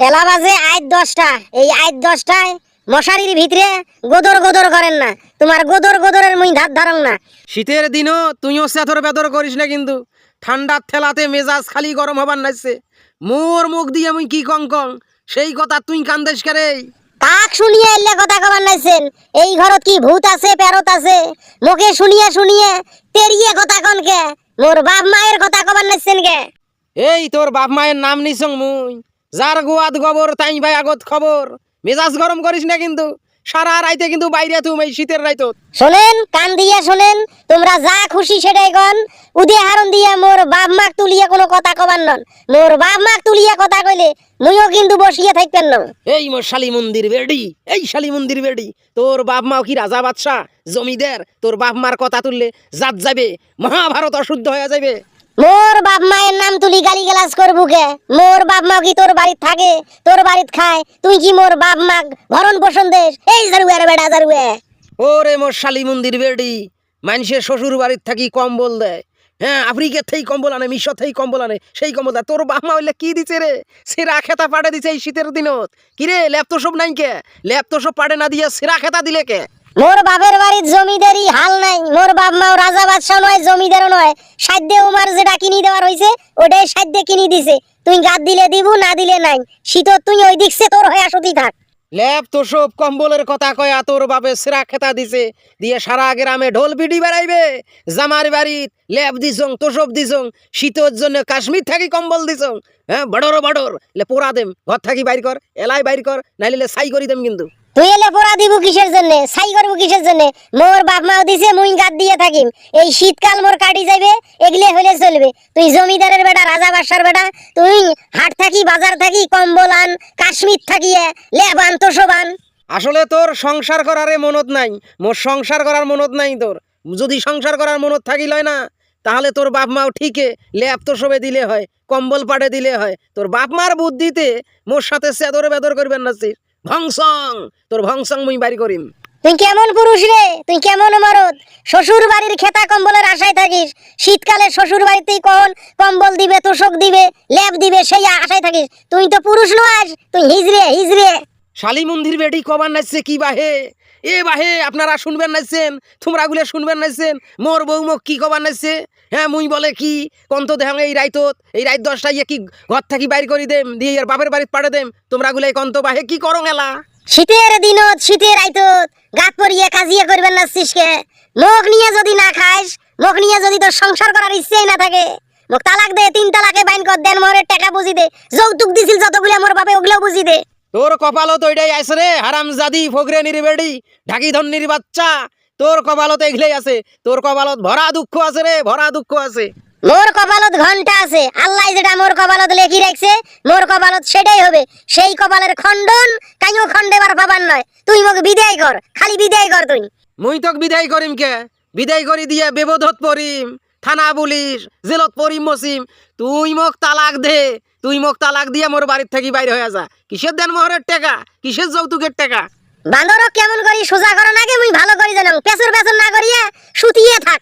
এলা বাজে আইত দশটা। এই আইত দশটায় মশারির ভিতরে গোদর গোদর করেন না। তোমার গোদর গোদরের মুই ধার ধারং না। শীতের দিনও তুইও সেথর বেদর করিস না কিন্তু। ঠান্ডার ঠেলাতে মেজাজ খালি গরম হবার নাইছে। মোর মুখ দিয়ে মুই কি কং কং সেই কথা তুই কান্দেশ করে? কাক শুনিয়ে এলে কথা কবার নাইছেন? এই ঘরত কি ভূত আছে পেরত আছে? মুখে শুনিয়ে শুনিয়ে তেরিয়ে কথা কনকে মোর বাপ মায়ের কথা কবার নাইছেন কে? এই তোর বাপ মায়ের নাম নিছং মুই। যার গোয়াত গোবর তাই ভাই আগত খবর। মেজাজ গরম করিস না কিন্তু। সারা রাইতে কিন্তু বাইরে তুমি এই শীতের রাইতত। শোনেন কান দিয়ে শোনেন তোমরা যা খুশি সেটাই কন উদাহরণ দিয়ে মোর বাপ মাক তুলিয়া কোনো কথা কবার নন। মোর বাপ মাক তুলিয়া কথা কইলে মুইও কিন্তু বসিয়ে থাকতেন না এই মোর শালি মন্দির বেডি এই শালি মন্দির বেডি। তোর বাপ মাও কি রাজা বাদশাহ? জমিদার? তোর বাপ মার কথা তুললে জাত যাবে মহাভারত অশুদ্ধ হয়ে যাবে মোর বাপ মায়ের নাম তুলি গালি গালাজ করবু কে? মোর বাপ মা কি তোর বাড়িত থাকে? তোর বাড়িত খায়? তুই কি মোর বাপ মাক ভরণ পোষণ দেশ? এই জারুয়ার বেড়া জারুয়ে। ওরে মোর শালি মন্দির বেডি মানুষের শ্বশুর বাড়ির থাকি কম্বল দেয়। হ্যাঁ আফ্রিকার থেই কম্বল আনে মিশর থেই কম্বল আনে সেই কম্বল দেয়। তোর বাপ মা হইলে কি দিছে রে? সেরা খেতা পাড়ে দিছে এই শীতের দিনত। কি রে ল্যাপ তো সব নাই কে? ল্যাপ তো সব পাড়ে না দিয়ে সেরা খেতা দিলে কে? মোর বাপের বাড়ির জমিদারি নাই মোর বাপ মাও রাজা বাদশাহ নয়, জমিদারও নয়। সাধ্যে উমার যেটা কিনি দেওয়ার হইছে, ওটাই সাধ্যে কিনি দিছে। তুই গাদ দিলে দিব, না দিলে নাই। শীত, তুই ওই দিকছে তোর হয়ে আসতি থাক। ল্যাপ তো সব কম্বলের কথা কয়া তোর বাপে সেরা খেতা দিছে। দিয়ে সারা গ্রামে ঢোল পিটি বেড়াইবে। জামার বাড়িত ল্যাপ দিছং তোষব দিছং। শীতের জন্য কাশ্মীর থাকি কম্বল দিছং। হ্যাঁ বড়র বড়র। লে পোড়া দেম, ঘর থাকি বাইর কর, এলাই বাইর কর, নাইলে সাই করি দেম কিন্তু। তুই এলে দিবু কিসের জন্য? করব কিসের জন্য? মোর বাপ মাও দিছে, মুই গাদ দিয়ে থাকিম। এই শীতকাল মোর কাটি যাবে হলে চলবে। তুই জমিদারের বেটা, রাজা বাসার বেটা, তুই হাট থাকি, বাজার থাকি, কম্বল আন, কাশ্মীর লেবান তোষবান আসলে তোর সংসার করারে মনত নাই। মোর সংসার করার মনত নাই তোর। যদি সংসার করার মনত থাকিল হয় না, তাহলে তোর বাপ মাও ঠিকই ল্যাপ তো সবে দিলে হয়, কম্বল পাড়ে দিলে হয়। তোর বাপ মার বুদ্ধিতে মোর সাথে সেদর বেদর করবেন না ভংসং তোর ভংসং মুই বাড়ি করিম। তুই কেমন পুরুষ রে? তুই কেমন মরদ শ্বশুর বাড়ির খেতা কম্বলের আশায় থাকিস। শীতকালে শ্বশুর বাড়িতেই কখন কম্বল দিবে তোষক দিবে লেপ দিবে সেই আশায় থাকিস। তুই তো পুরুষ নয় তুই হিজরে হিজরে শালি মন্দির বেটি কবার নাচছে কি বাহে? এ বাহে আপনারা শুনবেন নাচছেন তোমরা গুলে শুনবেন নাচছেন মোর বউ মোক কি কবার নাচছে? হ্যাঁ মুই বলে কি? কন্ত দেহ এই রাইতত এই রাইত দশটা ইয়ে কি ঘর থাকি বাইর করি দেম দিয়ে আর বাপের বাড়িতে পাঠে দেম তোমরা গুলাই কন্ত বাহে কি করো এলা শীতের দিনত শীতের আইতত গাত পরিয়ে কাজিয়ে করবেন না শিসকে মুখ নিয়ে যদি না খাইস মুখ নিয়ে যদি তোর সংসার করার ইচ্ছেই না থাকে মোক তালাক দে তিন তালাকে বাইন কর দেন মোরের টাকা বুঝি দে যৌতুক দিছিল যতগুলো মোর বাপে ওগুলো বুঝি দে। তোর কপালত ওইটাই আছে রে হারাম জাদি ফগরে নির্বেড়ি ঢাকি ধন্নির বাচ্চা তোর কপালত এগুলাই আছে তোর কপালত ভরা দুঃখ আছে রে ভরা দুঃখ আছে। মোর কপালত ঘণ্টা আছে আল্লাহ যেটা মোর কপালত লেখি রাখছে মোর কপালত সেটাই হবে। সেই কপালের খণ্ডন কাইও খণ্ডেবার পাবার নয়। তুই মোক বিদায় কর খালি বিদায় কর তুই। মুই তোক বিদায় করিম কে? বিদায় করি দিয়ে বেবধত পরিম থানা পুলিশ জেলত পরিম মসিম। তুই মোক তালাক দে তুই মোক তালাক দিয়ে মোর বাড়ির থেকে বাইরে হয়ে যা। কিসের দেন মোহরের টাকা? কিসের যৌতুকের টাকা? বান্দরক কেমন করি সোজা করো নাকি মুই ভালো করি জানাম। পেছর পেছর না করিয়া সুতিয়ে থাক।